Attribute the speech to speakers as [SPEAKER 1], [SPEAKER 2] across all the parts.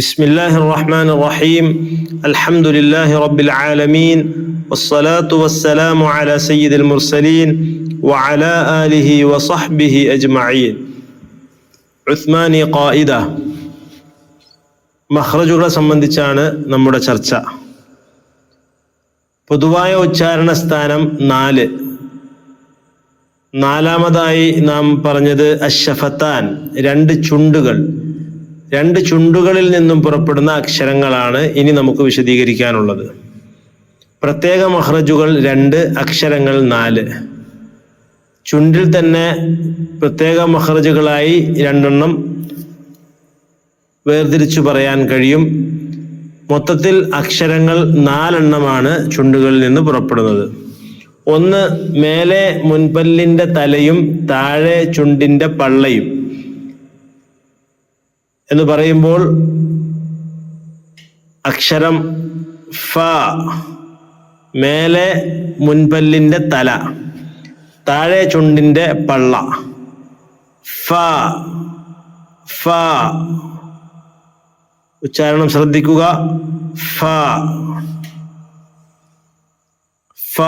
[SPEAKER 1] بسم الله الرحمن الرحيم الحمد لله رب العالمين والصلاة والسلام على سيد المرسلين وعلى آله وصحبه أجمعين ഉസ്മാനി ഖായിദ മഹ്റജുകളെ സംബന്ധിച്ചാണ് നമ്മുടെ ചർച്ച പൊതുവായ ഉച്ചാരണ സ്ഥാനം നാല് നാലാമതായി നാം പറഞ്ഞത് അഷഫത്താൻ രണ്ട് ചുണ്ടുകൾ രണ്ട് ചുണ്ടുകളിൽ നിന്നും പുറപ്പെടുന്ന അക്ഷരങ്ങളാണ് ഇനി നമുക്ക് വിശദീകരിക്കാനുള്ളത്. പ്രത്യേക മഹ്റജുകൾ രണ്ട് അക്ഷരങ്ങൾ നാല്. ചുണ്ടിൽ തന്നെ പ്രത്യേക മഹ്റജുകളായി രണ്ടെണ്ണം വേർതിരിച്ചു പറയാൻ കഴിയും. മൊത്തത്തിൽ അക്ഷരങ്ങൾ നാലെണ്ണമാണ് ചുണ്ടുകളിൽ നിന്ന് പുറപ്പെടുന്നത്. ഒന്ന് മേലെ മുൻപല്ലിന്റെ തലയും താഴെ ചുണ്ടിന്റെ പള്ളയും. എന്ന് പറയുമ്പോൾ അക്ഷരം ഫ മേലെ മുൻപല്ലിന്റെ തല താഴെ ചുണ്ടിന്റെ പള്ള. ഫ ഫ. ഉച്ചാരണം ശ്രദ്ധിക്കുക. ഫ. ഫ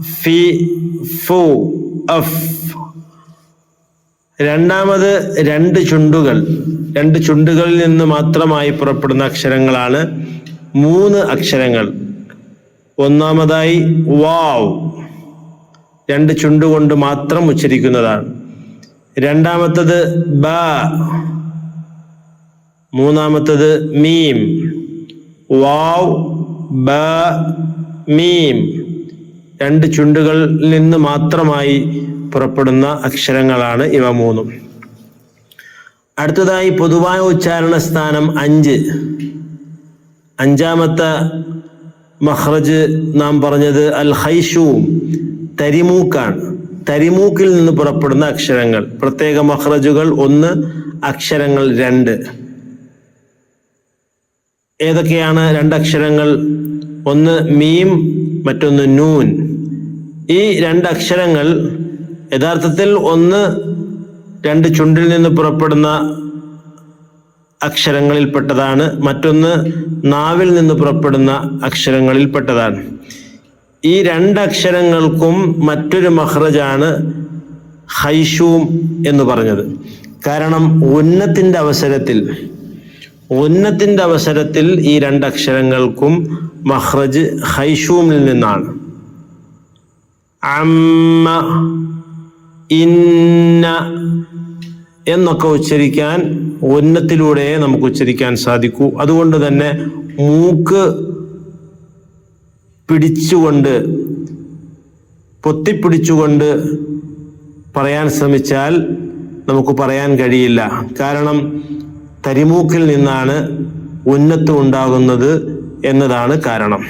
[SPEAKER 1] ഫി ഫു അഫ്. രണ്ടാമത് രണ്ട് ചുണ്ടുകൾ. രണ്ട് ചുണ്ടുകളിൽ നിന്ന് മാത്രമായി പുറപ്പെടുന്ന അക്ഷരങ്ങളാണ് മൂന്ന് അക്ഷരങ്ങൾ. ഒന്നാമതായി വാവ്. രണ്ട് ചുണ്ടുകൊണ്ട് മാത്രം ഉച്ചരിക്കുന്നതാണ്. രണ്ടാമത്തത് ബ. മൂന്നാമത്തത് മീം. വാവ് ബ മീം. രണ്ട് ചുണ്ടുകളിൽ നിന്ന് മാത്രമായി പുറപ്പെടുന്ന അക്ഷരങ്ങളാണ് ഇവ മൂന്നും. അടുത്തതായി പൊതുവായ ഉച്ചാരണ സ്ഥാനം അഞ്ച്. അഞ്ചാമത്തെ മഹ്റജ് നാം പറഞ്ഞത് അൽ ഹൈഷൂം തരിമൂക്കാണ്. തരിമൂക്കിൽ നിന്ന് പുറപ്പെടുന്ന അക്ഷരങ്ങൾ. പ്രത്യേക മഹ്റജുകൾ ഒന്ന് അക്ഷരങ്ങൾ രണ്ട്. ഏതൊക്കെയാണ് രണ്ടക്ഷരങ്ങൾ ഒന്ന് മീം മറ്റൊന്ന് നൂൻ. ഈ രണ്ടക്ഷരങ്ങൾ യഥാർത്ഥത്തിൽ ഒന്ന് രണ്ട് ചുണ്ടിൽ നിന്ന് പുറപ്പെടുന്ന അക്ഷരങ്ങളിൽപ്പെട്ടതാണ് മറ്റൊന്ന് നാവിൽ നിന്ന് പുറപ്പെടുന്ന അക്ഷരങ്ങളിൽപ്പെട്ടതാണ്. ഈ രണ്ടക്ഷരങ്ങൾക്കും മറ്റൊരു മഹ്റജാണ് ഹൈഷൂം എന്ന് പറഞ്ഞത്. കാരണം ഉന്നത്തിന്റെ അവസരത്തിൽ ഉന്നത്തിന്റെ അവസരത്തിൽ ഈ രണ്ടക്ഷരങ്ങൾക്കും മഹ്റജ് ഹൈഷൂമിൽ നിന്നാണ്. അമ്മ ഇന്ന എന്നൊക്കെ ഉച്ചരിക്കാൻ ഉന്നത്തിലൂടെ നമുക്ക് ഉച്ചരിക്കാൻ സാധിക്കൂ. അതുകൊണ്ട് തന്നെ മൂക്ക് പിടിച്ചുകൊണ്ട് പൊത്തിപ്പിടിച്ചുകൊണ്ട് പറയാൻ ശ്രമിച്ചാൽ നമുക്ക് പറയാൻ കഴിയില്ല. കാരണം തരിമൂക്കിൽ നിന്നാണ് ഉന്നത്ത് ഉണ്ടാകുന്നത് എന്നതാണ് കാരണം.